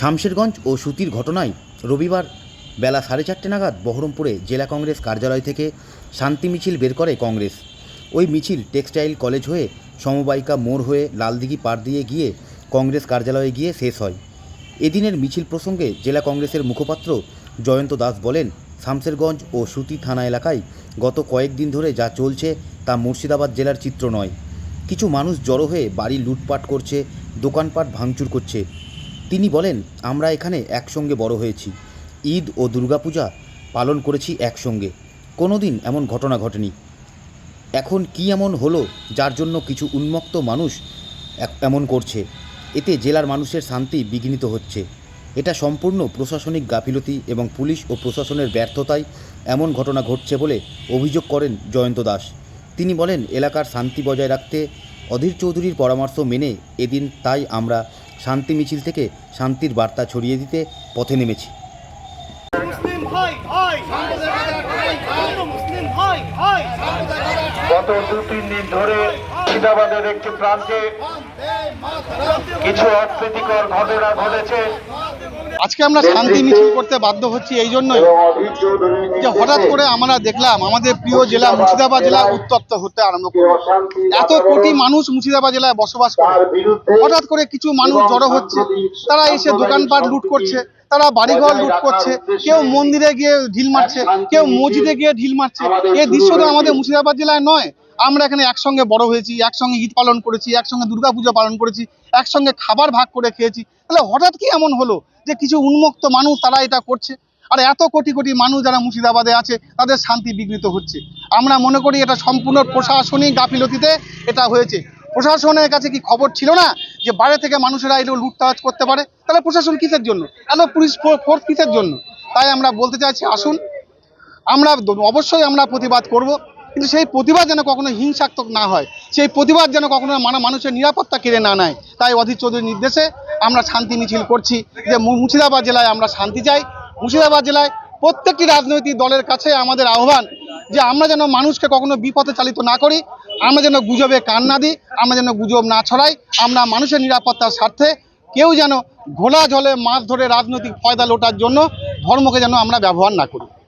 শামশেরগঞ্জ ও সুতির ঘটনায় রবিবার বেলা সাড়ে চারটে নাগাদ বহরমপুরে জেলা কংগ্রেস কার্যালয় থেকে শান্তি মিছিল বের করে কংগ্রেস। ওই মিছিল টেক্সটাইল কলেজ হয়ে সমবায়িকা মোড় হয়ে লালদিঘি পার দিয়ে গিয়ে কংগ্রেস কার্যালয়ে গিয়ে শেষ হয়। এদিনের মিছিল প্রসঙ্গে জেলা কংগ্রেসের মুখপাত্র জয়ন্ত দাস বলেন, শামশেরগঞ্জ ও সুতি থানা এলাকায় গত কয়েকদিন ধরে যা চলছে তা মুর্শিদাবাদ জেলার চিত্র নয়। কিছু মানুষ জড়ো হয়ে বাড়ি লুটপাট করছে, দোকানপাট ভাঙচুর করছে। তিনি বলেন, আমরা এখানে একসঙ্গে বড় হয়েছি। ঈদ ও দুর্গাপূজা পালন করেছি একসঙ্গে। কোনোদিন এমন ঘটনা ঘটেনি। এখন কি এমন হলো যার জন্য কিছু উন্মুক্ত মানুষ এমন করছে? এতে জেলার মানুষের শান্তি বিঘ্নিত হচ্ছে। এটা সম্পূর্ণ প্রশাসনিক গাফিলতি এবং পুলিশ ও প্রশাসনের ব্যর্থতায় এমন ঘটনা ঘটছে বলে অভিযোগ করেন জয়ন্ত দাস। তিনি বলেন, এলাকার শান্তি বজায় রাখতে অধীর চৌধুরীর পরামর্শ মেনে এদিন তাই আমরা শান্তি মিছিল থেকে শান্তির বার্তা ছড়িয়ে দিতে পথে নেমেছি মুসলিম ভাই ভাই হিন্দু মুসলিম ভাই ভাই গত দু তিন দিন ধরে মুর্শিদাবাদের একটি প্রান্তে কিছু অপ্রীতিকর ঘটনা ঘটেছে আজকে আমরা শান্তি মিছিল করতে বাধ্য হচ্ছি এই জন্যই যে হঠাৎ করে আমরা দেখলাম আমাদের প্রিয় জেলা মুর্শিদাবাদ জেলা উত্তপ্ত হতে আরম্ভ করল। এত কোটি মানুষ মুর্শিদাবাদ জেলায় বসবাস করে। হঠাৎ করে কিছু মানুষ জড়ো হচ্ছে। তারা এসে দোকানপাট লুট করছে। তারা বাড়িঘর লুট করছে। কেউ মন্দিরে গিয়ে ঢিল মারছে। কেউ মসজিদে গিয়ে ঢিল মারছে। এই দৃশ্য তো আমাদের মুর্শিদাবাদ জেলায় নয়। আমরা এখানে একসঙ্গে বড় হয়েছি, একসঙ্গে ঈদ পালন করেছি, একসঙ্গে দুর্গাপূজা পালন করেছি, একসঙ্গে খাবার ভাগ করে খেয়েছি। তাহলে হঠাৎ কি এমন হলো যে কিছু উন্মুক্ত মানুষ তারা এটা করছে? আর এত কোটি কোটি মানুষ যারা মুর্শিদাবাদে আছে, তাদের শান্তি বিঘ্নিত হচ্ছে। আমরা মনে করি এটা সম্পূর্ণ প্রশাসনিক গাফিলতিতে এটা হয়েছে। প্রশাসনের কাছে কি খবর ছিল না যে বাইরে থেকে মানুষেরা এগুলো লুটতাজ করতে পারে? তাহলে প্রশাসন কিসের জন্য? এত পুলিশ ফোর্স কিসের জন্য? তাই আমরা বলতে চাইছি, আসুন। আমরা অবশ্যই আমরা প্রতিবাদ করব। কিন্তু সেই প্রতিবাদ যেন কখনো হিংসাত্মক না হয়, সেই প্রতিবাদ যেন কখনো মানা- মানুষের নিরাপত্তা কেড়ে না নেয়, তাই অধীর চৌধুরীর নির্দেশে আমরা শান্তি মিছিল করছি। যে মুর্শিদাবাদ জেলায় আমরা শান্তি চাই। মুর্শিদাবাদ জেলায় প্রত্যেকটি রাজনৈতিক দলের কাছে আমাদের আহ্বান যে আমরা যেন মানুষকে কখনো বিপথে চালিত না করি, আমরা যেন গুজবে কান না দিই, আমরা যেন গুজব না ছড়াই, আমরা মানুষের নিরাপত্তার স্বার্থে কেউ যেন ঘোলা জলে মাছ ধরে রাজনৈতিক ফয়দা লোটার জন্য ধর্মকে যেন আমরা ব্যবহার না করি।